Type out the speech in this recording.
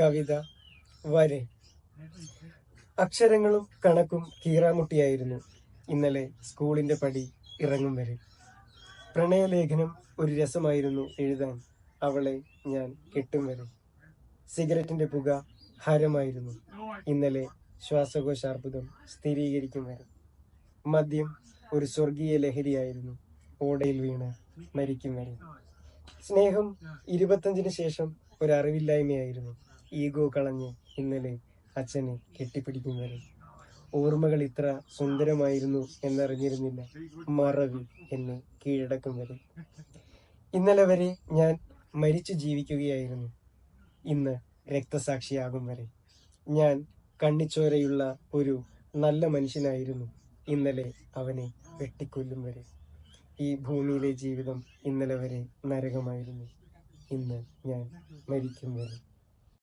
കവിത വരെ. അക്ഷരങ്ങളും കണക്കും കീറാമുട്ടിയായിരുന്നു ഇന്നലെ സ്കൂളിന്റെ പടി ഇറങ്ങും വരെ. പ്രണയലേഖനം ഒരു രസമായിരുന്നു എഴുതാൻ അവളെ ഞാൻ കെട്ടും വരെ. സിഗരറ്റിന്റെ പുക ഹരമായിരുന്നു ഇന്നലെ ശ്വാസകോശാർബുദം സ്ഥിരീകരിക്കും വരെ. മദ്യം ഒരു സ്വർഗീയ ലഹരിയായിരുന്നു ഓടയിൽ വീണ് മരിക്കും വരെ. സ്നേഹം ഇരുപത്തഞ്ചിന് ശേഷം ഒരു അറിവില്ലായ്മയായിരുന്നു ഈഗോ കളഞ്ഞ് ഇന്നലെ അച്ഛനെ കെട്ടിപ്പിടിക്കുന്നവരെ ഓർമ്മകൾ ഇത്ര സുന്ദരമായിരുന്നു എന്നറിഞ്ഞിരുന്നില്ല മറവി എന്നെ കീഴടക്കും വരെ. ഇന്നലെ വരെ ഞാൻ മരിച്ചു ജീവിക്കുകയായിരുന്നു. ഇന്ന് രക്തസാക്ഷിയാകും വരെ. ഞാൻ കണ്ണിച്ചോരയുള്ള ഒരു നല്ല മനുഷ്യനായിരുന്നു ഇന്നലെ അവനെ വെട്ടിക്കൊല്ലും വരെ. ഈ ഭൂമിയിലെ ജീവിതം ഇന്നലെ വരെ നരകമായിരുന്നു. ഇന്ന് ഞാൻ മരിക്കും വരെ.